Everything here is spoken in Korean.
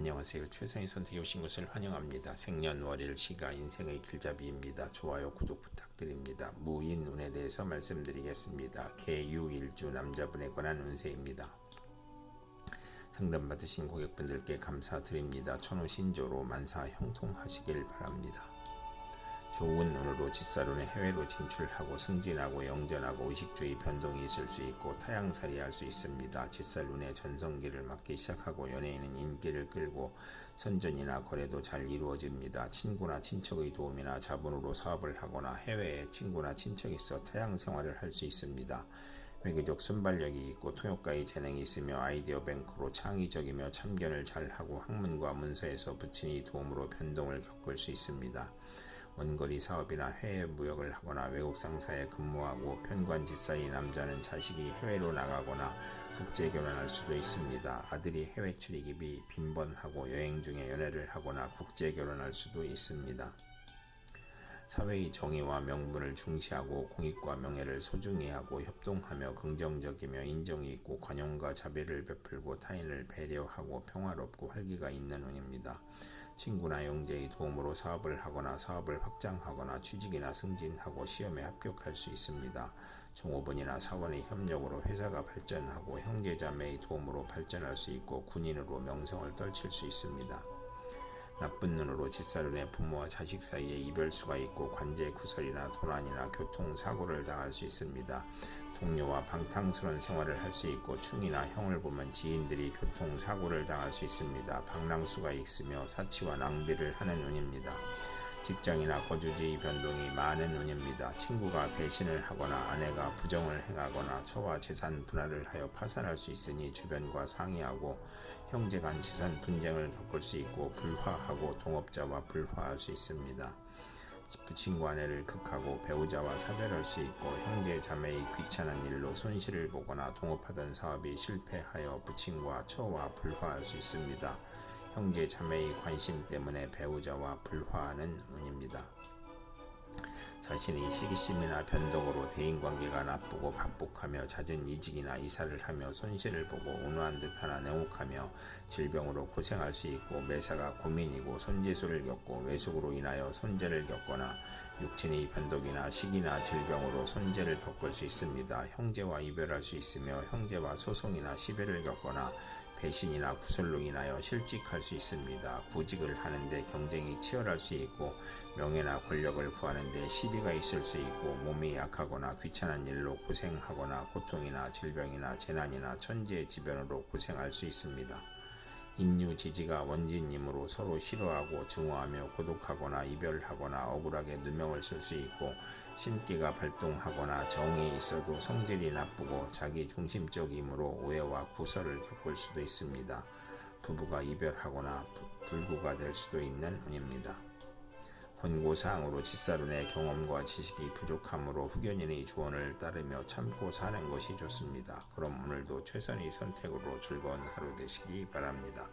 안녕하세요. 최선의 선택해 오신 것을 환영합니다. 생년월일 시가 인생의 길잡이입니다. 좋아요, 구독 부탁드립니다. 무인 운에 대해서 말씀드리겠습니다. 개유일주 남자분에 관한 운세입니다. 상담 받으신 고객분들께 감사드립니다. 천호 신조로 만사 형통하시길 바랍니다. 좋은 운으로 직사론에 해외로 진출하고 승진하고 영전하고 의식주의 변동이 있을 수 있고 타양살이 할 수 있습니다. 직살운에 전성기를 맞기 시작하고 연예인은 인기를 끌고 선전이나 거래도 잘 이루어집니다. 친구나 친척의 도움이나 자본으로 사업을 하거나 해외에 친구나 친척이 있어 타양 생활을 할 수 있습니다. 외교적 순발력이 있고 통역가의 재능이 있으며 아이디어 뱅크로 창의적이며 참견을 잘하고 학문과 문서에서 부친이 도움으로 변동을 겪을 수 있습니다. 원거리 사업이나 해외 무역을 하거나 외국 상사에 근무하고 편관지사의 남자는 자식이 해외로 나가거나 국제 결혼할 수도 있습니다. 아들이 해외 출입이 빈번하고 여행 중에 연애를 하거나 국제 결혼할 수도 있습니다. 사회의 정의와 명분을 중시하고 공익과 명예를 소중히 하고 협동하며 긍정적이며 인정이 있고 관용과 자비를 베풀고 타인을 배려하고 평화롭고 활기가 있는 운입니다. 친구나 영재의 도움으로 사업을 하거나 사업을 확장하거나 취직이나 승진하고 시험에 합격할 수 있습니다. 종업원이나 사원의 협력으로 회사가 발전하고 형제자매의 도움으로 발전할 수 있고 군인으로 명성을 떨칠 수 있습니다. 나쁜 눈으로 짓사륜의 부모와 자식 사이에 이별수가 있고 관제 구설이나 도난이나 교통사고를 당할 수 있습니다. 동료와 방탕스러운 생활을 할 수 있고 충이나 형을 보면 지인들이 교통사고를 당할 수 있습니다. 방랑수가 있으며 사치와 낭비를 하는 운입니다. 직장이나 거주지의 변동이 많은 운입니다. 친구가 배신을 하거나 아내가 부정을 행하거나 처와 재산 분할을 하여 파산할 수 있으니 주변과 상의하고 형제 간 재산 분쟁을 겪을 수 있고 불화하고 동업자와 불화할 수 있습니다. 부친과 아내를 극하고 배우자와 사별할 수 있고 형제 자매의 귀찮은 일로 손실을 보거나 동업하던 사업이 실패하여 부친과 처와 불화할 수 있습니다. 형제 자매의 관심 때문에 배우자와 불화하는 운입니다. 자신의 시기심이나 변동으로 대인관계가 나쁘고 반복하며 잦은 이직이나 이사를 하며 손실을 보고 온화한 듯하나 냉혹하며 질병으로 고생할 수 있고 매사가 고민이고 손재수를 겪고 외숙으로 인하여 손재를 겪거나 육친의 변동이나 시기나 질병으로 손재를 겪을 수 있습니다. 형제와 이별할 수 있으며 형제와 소송이나 시배를 겪거나 배신이나 구설로 인하여 실직할 수 있습니다. 구직을 하는데 경쟁이 치열할 수 있고 명예나 권력을 구하는데 시비가 있을 수 있고 몸이 약하거나 귀찮은 일로 고생하거나 고통이나 질병이나 재난이나 천재지변으로 고생할 수 있습니다. 인류 지지가 원진님으로 서로 싫어하고 증오하며 고독하거나 이별하거나 억울하게 누명을 쓸 수 있고 신기가 발동하거나 정이 있어도 성질이 나쁘고 자기 중심적이므로 오해와 구설을 겪을 수도 있습니다. 부부가 이별하거나 불구가 될 수도 있는 운입니다. 권고사항으로 짓사론의 경험과 지식이 부족하므로 후견인의 조언을 따르며 참고 사는 것이 좋습니다. 그럼 오늘도 최선의 선택으로 즐거운 하루 되시기 바랍니다.